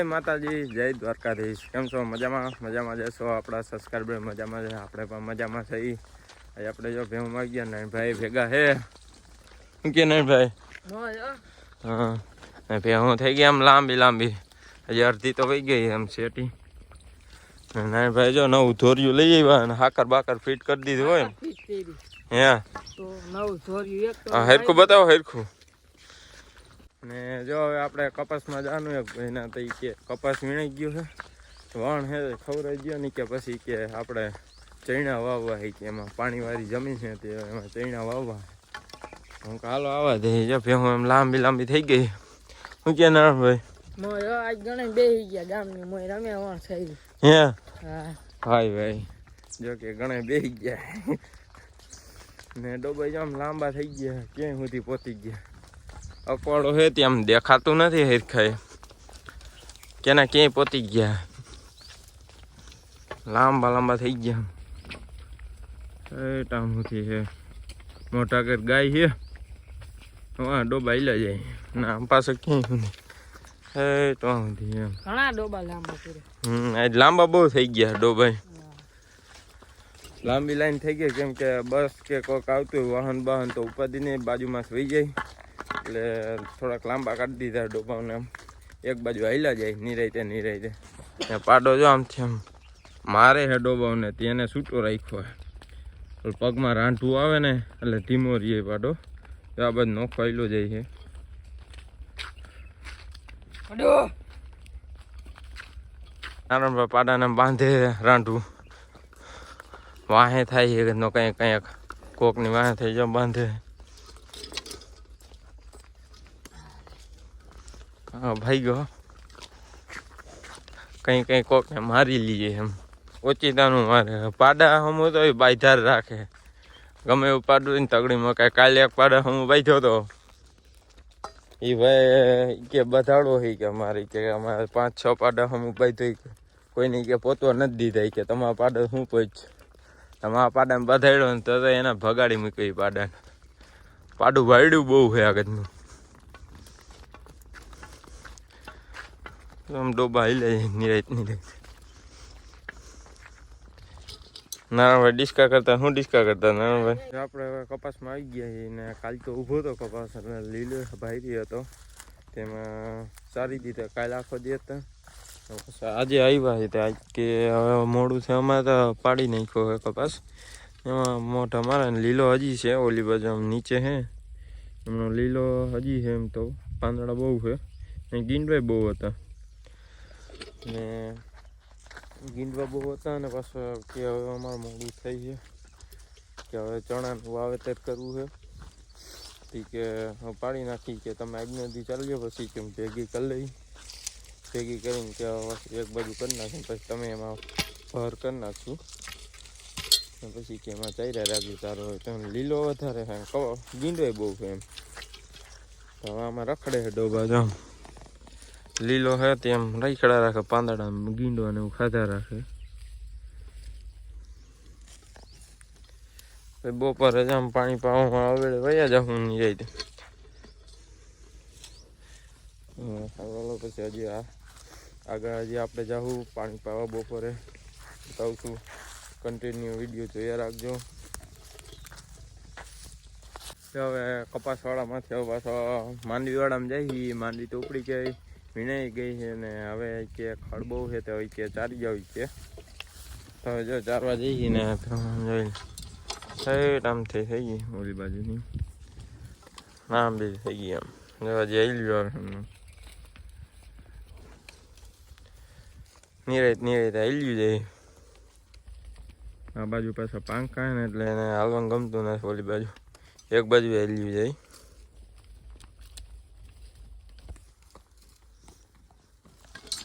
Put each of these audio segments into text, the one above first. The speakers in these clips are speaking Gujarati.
જય માતાજી જય દ્વારકાધીશ. કેમ છો? મજામાં? મજામાં જશો આપણા સબસ્ક્રાઈબર મજામાં છે? આપણે પણ મજામાં થઈ આજે આપણે જો ભેમ ગયા ને ભાઈ ભેગા હે શું કે નહીં ભાઈ હા. ને ભેહું થઈ ગઈ આમ લાંબી લાંબી. હજી અડધી તો વહી ગઈ એમ શેટી ને નાની ભાઈ જો નવું ધોરિયું લઈ આવ્યા અને હાકર બાકર ફિટ કરી દીધું હોય ને હે? તો નવ ધોર્યું એક તો હા હરખું બતાવો હરખું. ને જો હવે આપણે કપાસમાં જવાનું એક ભાઈના તો કે કપાસ વીણાઈ ગયું છે. વણ હે ખવડાઈ ગયો ને કે પછી કે આપણે ચૈણા વાવવા હે કે એમાં પાણીવાળી જમીન છે તે એમાં ચૈણા વાવવા હું કાલો હાલો આવા દે. જો ભેહું એમ લાંબી લાંબી થઈ ગઈ. હું કે ના ભાઈ મોય આજ ગણે બેહી ગયા ગામની મોય રમે વણ થઈ હે? હા. હાય ભાઈ. જો કે બેસી ગયા. ને ડોબાઈ આમ લાંબા થઈ ગયા ક્યાંય સુધી પહોંચી ગયા. અકવાડો હે ત્યાં દેખાતું નથી હિરખાય કેના ક્યાંય પહોંચી ગયા. લાંબા લાંબા થઈ ગયા. એ ટામ સુધી છે મોટા કર ગાય છે હા ડોબા ઈલા જાય. ના પાસે ક્યાંય સુધી એ ટામ સુધી એમ. ઘણા ડોબા લાંબા હમ આજ લાંબા બહુ થઈ ગયા ડોબાઈ લાંબી લાઈન થઈ ગઈ કેમ કે બસ કે કોઈક આવતું વાહન બહન તો ઉપાધિને બાજુમાં સુઈ જાય. એટલે થોડાક લાંબા કાઢી દીધા ડોબાને આમ એક બાજુ હાલ્યા જાય નિરાયતે નિરાયતે. ને પાડો જો આમથી આમ મારે હે ડોબાઓને તેને છૂટો રાખ્યો હે. પગમાં રાંઠું આવે ને એટલે ધીમો રહીએ પાડો. તો આ બધું નોખાયેલો જાય છે. નારાયણભાઈ પાડાને બાંધે રાંઢું વાહે થાય છે નો કંઈક કંઈક કોકની વાહે થઈ જાય બાંધે. ભાઈ ગયો કંઈ કંઈ કોકને મારી લઈએ એમ. ઓચિતાનું મારે. પાડા હમું તો બાયધાર રાખે. ગમે એવું પાડું તગડી કાંઈ કાલે એક પાડા હું બાંધ્યો તો. એ ભાઈ કે બધાડો હોય કે અમારે કે અમારે પાંચ છ પાડા હમ બાંધ્યો કે. કોઈને કે પોતો નથી દીધા કે તમારા પાડા શું પહોંચ તમારા પાડાને બધાડ્યો ને તો એના ભગાડી મૂક્યો એ પાડાને. પાડું વાયડું બહુ છે આગળનું. આમ ડોબા हिले નિરાયત નિરાયત નારાયણભાઈ ડિસ્કા કરતા શું ડિસ્કા કરતા નારાયણભાઈ આપણે હવે કપાસમાં આવી ગયા છીએ ને કાલ તો ઊભો હતો કપાસ એટલે લીલો ભાઈ હતો તેમાં સારી રીતે કાલ આખો દી હતા પછી આજે આવ્યા છે તે આજ કે હવે મોડું છે અમારે તો પાડી નાખ્યો છે કપાસ એમાં મોઢા મારા ને લીલો હજી છે ઓલી બાજુ આમ નીચે છે એમનો લીલો હજી છે એમ તો પાંદડા બહુ છે ને ગીંડવાય બહુ હતા ને ગીંડવા બહુ હતા અને પાછું કે હવે અમારે મોડું થઈ છે, કે હવે ચણાનું વાવેતર કરવું છે. તી કે પાડી નાખી કે તમે આજનો દી ચાલજો, પછી કે ભેગી કરી લઈ. ભેગી કરીને કે એક બાજુ કરી નાખી પછી તમે એમાં ભર કરી નાખશું. પછી કે એમાં ચાર્યા રાખજો સારો હોય તો લીલો વધારે કવો ગીંડોય બહુ છે એમ. હવે આમાં રખડે છે ડોબા જો આમ. લીલો હે તેમ રાખડા રાખે પાંદડા ગીંડો અને એવું ખાધા રાખે. બપોર આમ પાણી પાવામાં આવે વયા જાઉં નહીં જાય ચાલો પછી હજી આ, આગળ હજી આપણે જાઉં પાણી પાવા બપોરે. બતાવશું કન્ટિન્યુ વીડિયો જોયા રાખજો. હવે કપાસવાળામાંથી માંડવીવાળામાં જાય માંડવી તો ઉપડી ગઈ વીણાઈ ગઈ છે ને હવે કે ખડ બહુ છે તો કે ચારી જાવ કે તો હવે જો ચારવા જઈએ ને જોઈ સાઈડ આમ થઈ ગઈ ઓલી બાજુની. આમ બી થઈ ગઈ આમ. જો હજી આવી લ્યો નિરાય નિરાયત હાલ્યું જાય આ બાજુ પાછા પાંખા ને એટલે એને હાલવાનું ગમતું નથી ઓલી બાજુ. એક બાજુ હાલ્યું જાય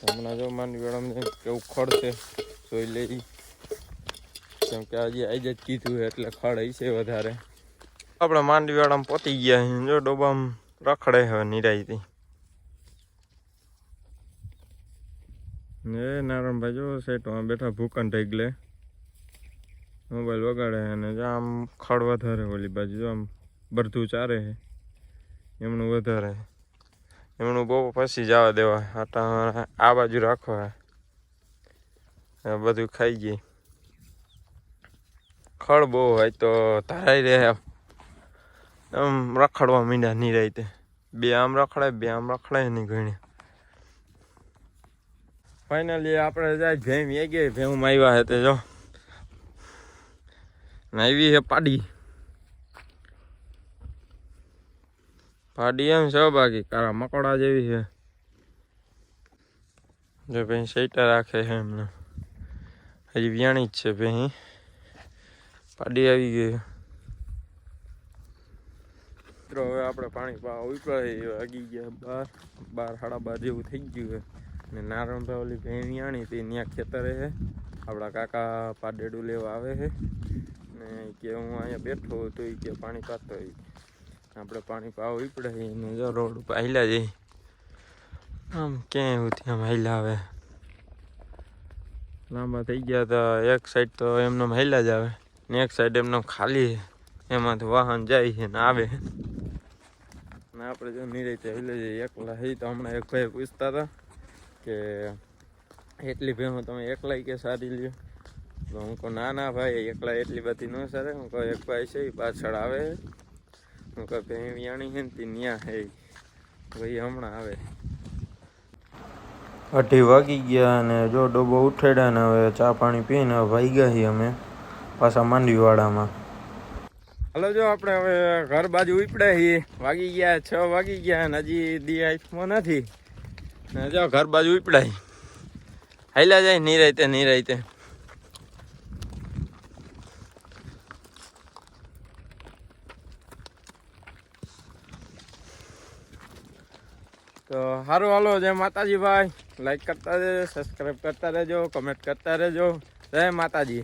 હમણાં જો માની વાળાને કેવું ખડ છે, જોઈ લઈ. કેમ કે આજે આજે જ કીધું એટલે ખડ છે વધારે. આપણે માંડવી વાળામાં પોતી ગયા છે, જો ડોબામ રખડે હવે નિરાયતી. એ નારાયણભાઈ જો સેટમાં બેઠા ભૂકન ઢગલે. મોબાઈલ વગાડે અને જો આમ ખડ વધારે ઓલી બાજુ, જો આમ બરધું ચારે છે. એમનું વધારે એમનું બહુ પછી જવા દેવા. આટા આ બાજુ રાખવા બધું ખાઈ ગઈ. ખડ બહુ હોય તો ધરાઈ રહે આમ. રખડવા મીંડા નહીં રહી તે. બે આમ રખડાય, બે આમ રખડાય નહીં ઘણી ફાઇનલી આપણે જાય ભેમ એ ગઈ ભેમ આવ્યા હે તે જો. આવી છે પાડી. પાડી એમ છે બાકી. કાળા મકોડા જેવી છે. જો ભાઈ સેટા રાખે છે એમને. હજી વ્યાણી જ છે ભાઈ. પાડી આવી ગઈ મિત્રો, હવે આપણે પાણી પા ઉપડાય વાગી ગયા બાર. બાર સાડા બાર જેવું થઈ ગયું છે. ને નારણભાઈ ઓલી ભાઈ વ્યાણી હતી. ત્યાં ખેતરે છે. આપણા કાકા પાડેડું લેવા આવે છે. ને કે હું અહીંયા બેઠો હતો. એ કે પાણી પાતો હોય. આપણે પાણી પાવ ઉપડાય ને જો રોડ ઉપર હાલ્યા જઈ આમ ક્યાંય એવું આમ હાલ્યા આવે. લાંબા થઈ ગયા તો એક સાઈડ તો એમને હાલ્યા જ આવે. ને એક સાઈડ એમને ખાલી એમાંથી વાહન જાય છે ને આવે. ને આપણે જો નિરાતે હાલ્યા જઈએ. એકલા હઈ તો હમણાં એક ભાઈ પૂછતા હતા કે એટલી ભેહું તમે એકલાય કે સારી લ્યો? તો હું કહું, ના ના ભાઈ, એકલા એટલી બધી ન સારે. હું કહું, એક ભાઈ છે એ પાછળ આવે હું કહું ભેં વિયાણી છે ને તે ન્યા હે. ભાઈ હમણાં આવે. અઢી વાગી ગયા અને જો ડોબો ઉઠેડ્યા ને હવે ચા પાણી પીને ભાઈ ગયા છીએ અમે પાછા માંડવીવાડામાં. હલો જો આપણે હવે ઘર બાજુ ઉપડ્યા છીએ વાગી ગયા છ વાગી ગયા અને હજી દી આઈફમાં નથી. ને જો ઘર બાજુ ઉપડાય. હાલ્યા જાય નિરાયતે નિરાયતે. તો સારું હાલો, જય માતાજી ભાઈ. લાઈક કરતા રહેજો સબસ્ક્રાઈબ કરતા રહેજો કમેન્ટ કરતા રહેજો. જય માતાજી.